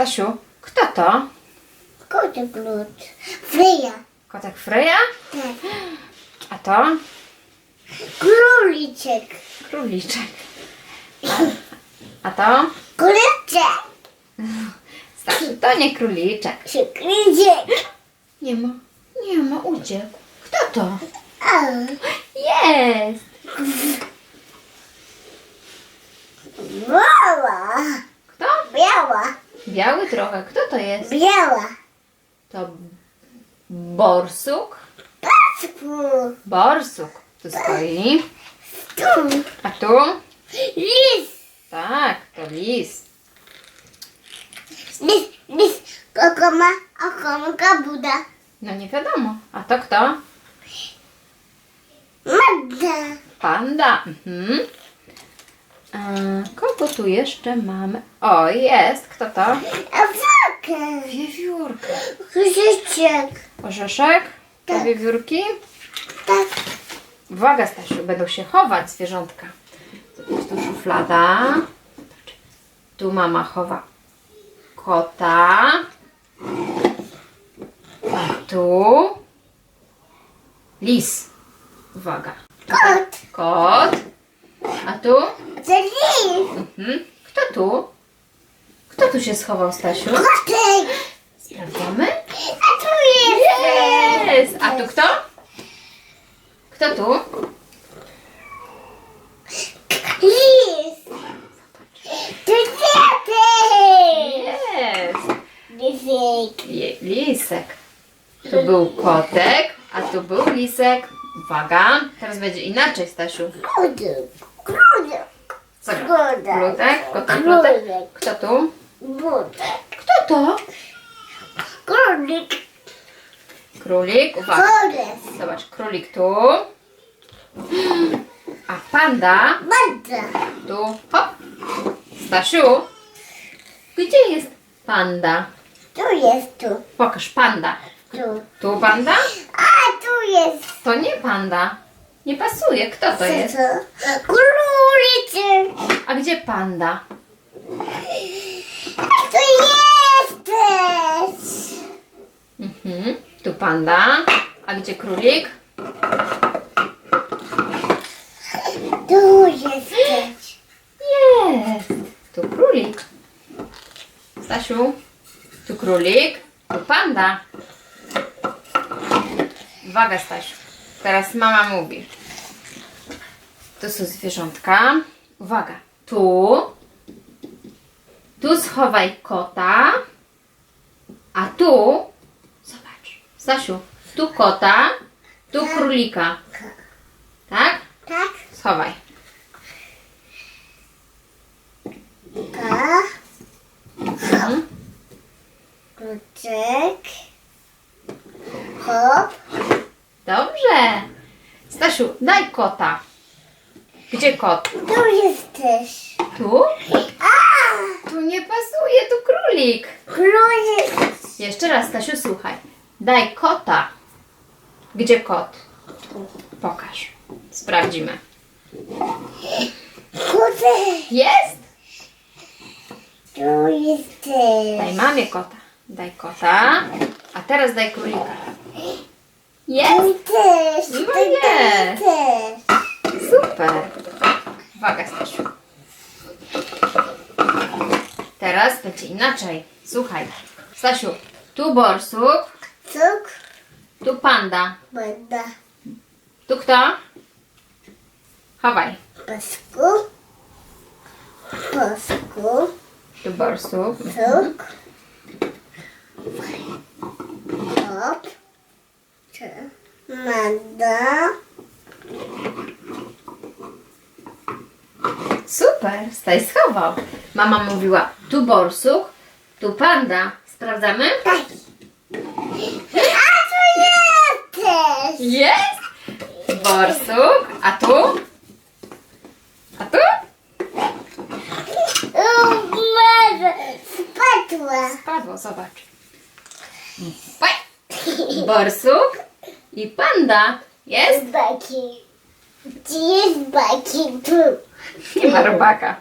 Stasiu, kto to? Koty blut. Freja. Kotek Freja? Tak. A to? Króliczek. Króliczek. A, a to? Króliczek. Stasiu, to nie króliczek. Króliczek. Nie ma, nie ma, uciekł. Kto to? Jest! Biała. Kto? Biała. Biały trochę. Kto to jest? Biała. To borsuk? Pasku. Borsuk. Tu stoi. Tu. A tu? Lis. Tak, to lis. Lis. Lis. Koko ma okonka Buda. No nie wiadomo. A to kto? Magda. Panda. Mhm. A, kogo tu jeszcze mamy? O, jest. Kto to? Awakę. Wiewiórka. Orzeszek? To Tak. wiewiórki? Tak. Uwaga, Stasiu, będą się chować zwierzątka. Tu jest tu szuflada. Tu mama chowa kota. A tu lis. Uwaga. Kot. Kot. A tu? To. Mhm. Kto tu? Kto tu się schował, Stasiu? Kotek. Sprawdzamy. A tu jest. Jest! A tu kto? Kto tu? Lis. To kwiatek. Jest! Lisek. Je- Lisek. Tu był kotek, a tu był lisek. Uwaga, teraz będzie inaczej, Stasiu. Krudek. Co? Glutek? Glutek? Krudek. Kto tu? Budek. Kto to? Królik. Królik. Uwaga. Zobacz, królik tu. A panda Bada. tu. Hop. Stasiu, gdzie jest panda? Tu jest tu. Pokaż panda. Tu. Tu panda? A tu jest. To nie panda. Nie pasuje. Kto to jest? Króliczek. A gdzie panda? Tu jesteś. Mhm. Tu panda. A gdzie królik? Tu jesteś. Jest. Tu królik. Stasiu. Tu królik. Tu panda. Uwaga, Stasiu. Teraz mama mówi. Tu są zwierzątka. Uwaga. Tu. Tu schowaj kota. A tu. Zobacz. Stasiu. Tu kota. Tu królika. Tak? Tak? Schowaj. A. Mhm. Kluczek. Hop. Dobrze. Stasiu, daj kota. Gdzie kot? Tu jesteś. Tu? Tu nie pasuje, tu królik. Królik. Jeszcze raz, Stasiu, słuchaj. Daj kota. Gdzie kot? Pokaż. Sprawdzimy. Kutek. Jest? Tu Daj jesteś. mamie kota. Daj kota. A teraz daj królika. Jest? Też. No Tu jest. też. Super. Uwaga, Stasiu. Teraz będzie inaczej. Słuchaj. Stasiu, tu borsuk, Cuk. tu panda. Bada. Tu kto? Chowaj. Pasku. Pasku. Tu borsuk. Cuk. Hop. Czy. Mada. Super, Staj schował. Mama mówiła, tu borsuk, tu panda. Sprawdzamy? Tak. A tu jesteś. Jest! Borsuk, a tu? A tu? Mada. Spadła. Spadło, zobacz. Oj! I panda jest? baki, Gdzie jest Baki? Tu. Nie ma robaka.